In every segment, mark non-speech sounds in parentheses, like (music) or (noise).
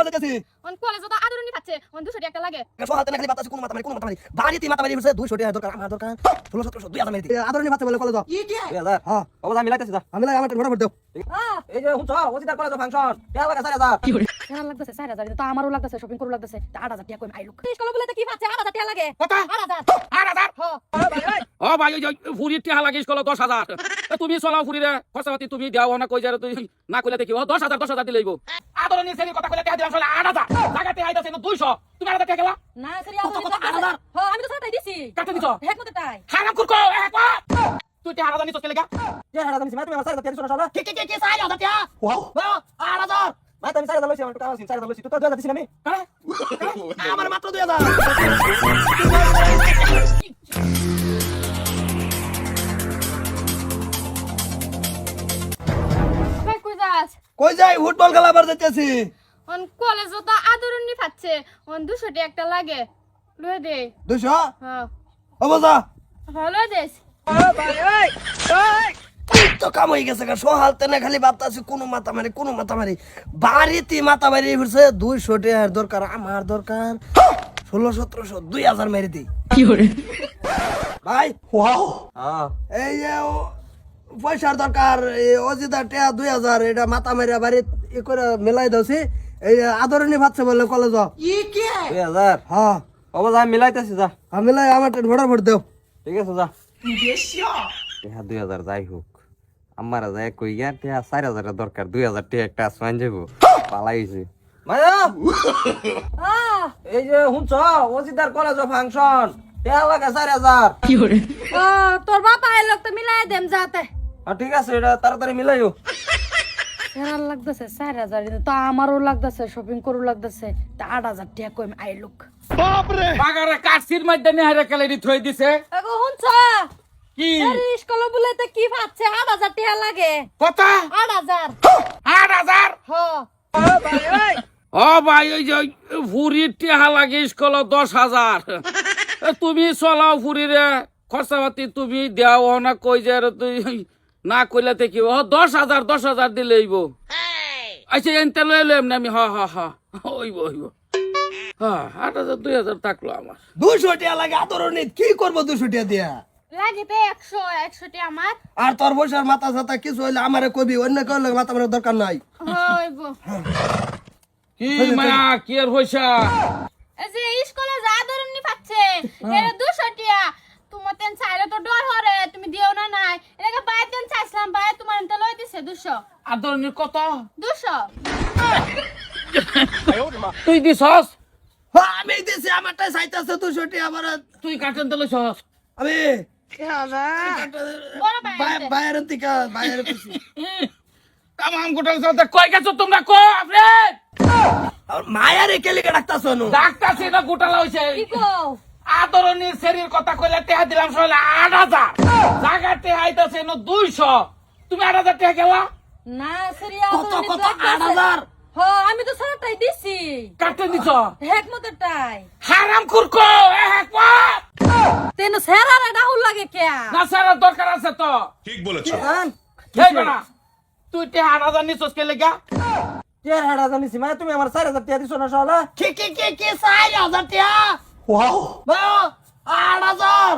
আবার যেতেছি অন কলেজে তো আদরনি পাচ্ছে অন দুশো টাকা লাগে সোহাতে না খালি বাতাসে কোনো মাতামারি কোনো মাতামারি বাড়িতে মাতামারি হচ্ছে দুইশো টাকা দরকার আমার বলে কলেজ হ্যাঁ যা আমি আমার দাও এই যে হুঁচ ওসিদার কলেজ ফাংশন কে লাগে হাজার কেন লাগতেছে চার হাজার তো আমারও লাগতেছে শপিং করু লাগতেছে আট হাজার টাকা কই আইলুক স্কুলে বলে তো কি পাচ্ছে টাকা লাগে কত হাজার ও ভাই ওই যে ফুরির টিহা লাগিস দশ হাজার এ তুমি চলাও ফুরি রে খরচা পাতি তুমি দেওয়া না কই যারে তুই না কইলে দেখি ও দশ হাজার দশ হাজার দিলেইব আদরণীয় শ্রেণির কথা কইলে টাকা দিলাম চলে আট হাজার জায়গাতে আইতাছে দুইশো। তুমি আলাদা টাকা গেলা? না স্যার আমি তো সাটাই দিছি। কাটে দিছো। হেক মতে তাই। হারাম কুরকো এক তুই তে হারাদানি চলে গা এ হারাদানি সিমা তুমি আমার সাইড দিছো না কি কি কি সাইড দাও তে ওয়াও ওয়াও হারাদার মা তুমি সাইড দাও আমার টাকা সিন সাইড দাও তুই তো 2000 দিছিস আমি? আমার মাত্র 2000 কই যাই ফুটবল খেলা আবার যেতেছি অন কলেজে তো আদরনি পাচ্ছে। অন দুশো টাকা একটা লাগে। লয়ে দে। দুইশো হ্যাঁ। হব যা ভালো দেশ তো কাম হয়ে গেছে গা সোহালতে না খালি ভাবতাছি কোনো মাতামারি কোনো মাতামারি। বাড়িতে মাতামারি হচ্ছে দুইশো টাকার দরকার আমার দরকার। ষোলো সতেরোশো দুই হাজার মেরে দিই। ভাই। ওয়াও হ্যাঁ এই যে ও- পয়সার দরকার এই অজিদার টেয়া দুই হাজার এটা মাথা মেরে বাড়ি ই করে মেলাই দছি। এই আদরণী ভাবছে বলে কলেজ দুই হাজার? হ্যাঁ। অবদান মিলাইতেছি যা। আমি মিলাই আমার ভোটার ভোট দেও। ঠিক আছে যা। টেহা দুই হাজার যাই হোক। আমার যায় কই গিয়া টেহা চার হাজারের দরকার। দুই হাজার টেহা একটা আসমান যাব পালাইছে। মায়া! এই যে শুনছ ওসিদার কলেজ ফাংশন টেহা লাগে চার হাজার। ও তোর বাবা আইলো তো মিলাই দেম যাতে। ঠিক আছে এটা তাড়াতাড়ি মিলাইও। ফেরার লাগতেছে চার হাজার তো আমারও লাগতেছে শপিং করু লাগতেছে। তা আট হাজার টাকা কই আইলুক বাগারে কাশির মধ্যে নেহারে কেলে থই দিছে। এগো হুনছ কি? স্কুলে বলে তো কি পাচ্ছে আট হাজার টাকা লাগে। কত? আট হাজার। আট হাজার? হ। ও ভাই ওই যে ফুরির টিহা লাগে স্কুল দশ হাজার। এ, তুমি চলাও ফুরিরে খরচাপাতি তুমি দেও না কই যে রে তুই না কইলে দেখি ও দশ হাজার দশ হাজার দিলে দিলেইব আচ্ছা এনতে লই লইম না আমি হ হ হ হইব হইব। আট হাজার দুই হাজার থাকল আমার। দুশো টাকা লাগে আদরণী কি করব দুশো টাকা দিয়া? আর তোর মাথা সাথা কিছু হইলে আমারে কবি অন্য কেউ লাগে মাথা দরকার নাই। কি মায়া কি আর হইছা এই যে স্কুলে যা ধরুন পাচ্ছে এরা দুশো টাকা তোমার তেন চাইলে তো ডর হরে তুমি দিও না নাই এটাকে বাই তেন চাইছিলাম বাই তোমার এনতে লই দিছে দুশো আদরণীর কত দুশো। তুই দিছস? হ্যাঁ, আমি দিছি আমারটাই চাইতেছে দুশো টাকা আমার তুই কাটেন তো লইছস আমি। বাইরের থেকে বাইরের কিছু তামাম গোটাল চলতে কই গেছো তোমরা? কো আপনি আর মায়ারে কেলিকে ডাক্তার শোনো ডাক্তার সেটা গোটালা হইছে। কি কও? আদরণীর শরীর কথা কইলে টেহা দিলাম সহলে আট হাজার। জায়গা টেহা আইতাছে দুইশো। তুমি আট হাজার টেহা গেলা? না সিরিয়া কত কত আট হাজার? হ আমি তো সারাটাই দিছি। কাটতে দিছ? হেক মতে টাই হারাম কুরকো এক পাত তেন সেরারে ডাহুল লাগে কে না সারা দরকার আছে তো। ঠিক বলেছ। এই বেটা তুই আট হাজার নিছস কে লেগা? টেহা হারা জানিস মানে তুমি আমার চার হাজার টাকা দিছো না শালা? কি কি কি কি চাই হাজার টাকা ওয়াও। হাজার।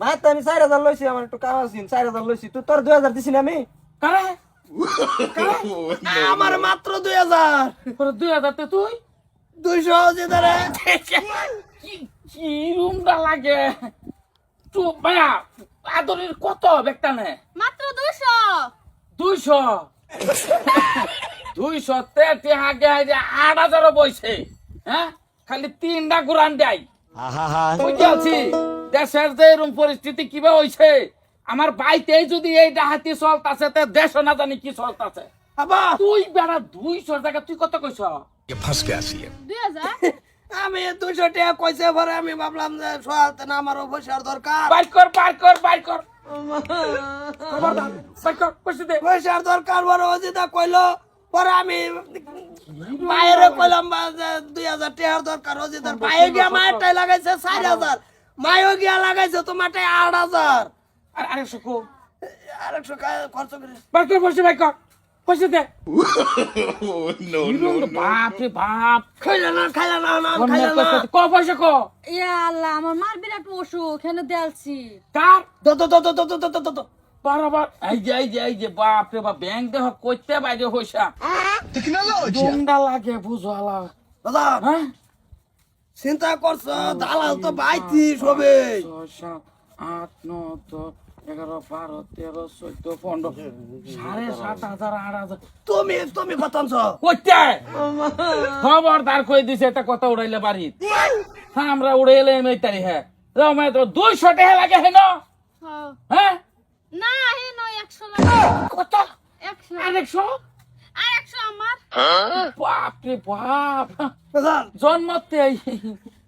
ভাই তো আমি চার হাজার লইছি আমার একটু কাম আছে চার হাজার লইছি। তুই তোর দুই হাজার দিছি না আমি? কারে? (laughs) আমার মাত্র দুই হাজার। দুই হাজার তে তুই? দুইশো কি রুমটা লাগে? ভাইয়া আদরের কত বেকটানে? মাত্র দুইশো। দুইশো। তে যে আট হাজারও বইছে। হ্যাঁ? খালি তিনটা গুরান দেয়। বুঝতে দেশের যে এরকম পরিস্থিতি কীভাবে হইছে? আমার বাইতে যদি এই ডাহাতি চলতাছে তে দেশ না জানি কি চলতাছে। তুই বেড়া দুইশোর জায়গা তুই কত কইছ? ফাঁসকে আসিয়ে দুই হাজার? (laughs) আমি দুইশো টাকা কইছে পরে আমি ভাবলাম যে সোয়ালতে না আমার পয়সার দরকার। বাইর কর বাইর কর বাইর কর। পয়সার দরকার বড় অজিতা কইলো। পরে আমি মায়ের কইলাম দুই হাজার টাকার দরকার অজিতার পায়ে গিয়া মায়েরটাই লাগাইছে চার হাজার। মায়েও গিয়া লাগাইছে তোমারটাই আট হাজার। আর আরেকশো কো। আরেকশো খরচ করে কর পয়সা দে. বাপ রে বাপ। খাইলা না খাইলা না না খাইলা না। ক পয়সা ক? ইয়া আল্লাহ আমার মার বিরাট অসুখ কেন দেলছি কার? দো দো দো দো দো দো দো দো দো। বারবার এই যে এই যে এই যে বাপ রে বাপ ব্যাংক দেহ কইতে বাইরে হইসা। দমডা লাগে বুঝালা দাদা হ্যাঁ? চিন্তা করছ দালাল তো বাইতি সবে আট নয় দশ এগারো বারো তেরো চোদ্দ পনেরো সাড়ে সাত হাজার আট হাজার। তুমি তুমি কইতে খবরদার কই দিছে এটা কথা উড়াইলে বাড়ি হ্যাঁ আমরা উড়ে এলে এই তারি হ্যাঁ। রমে তো দুইশো টাকা লাগে হেন? হ্যাঁ। না একশো কত? একশো। আর একশো? আমার। বাপ রে বাপ। দাদা জন্মতে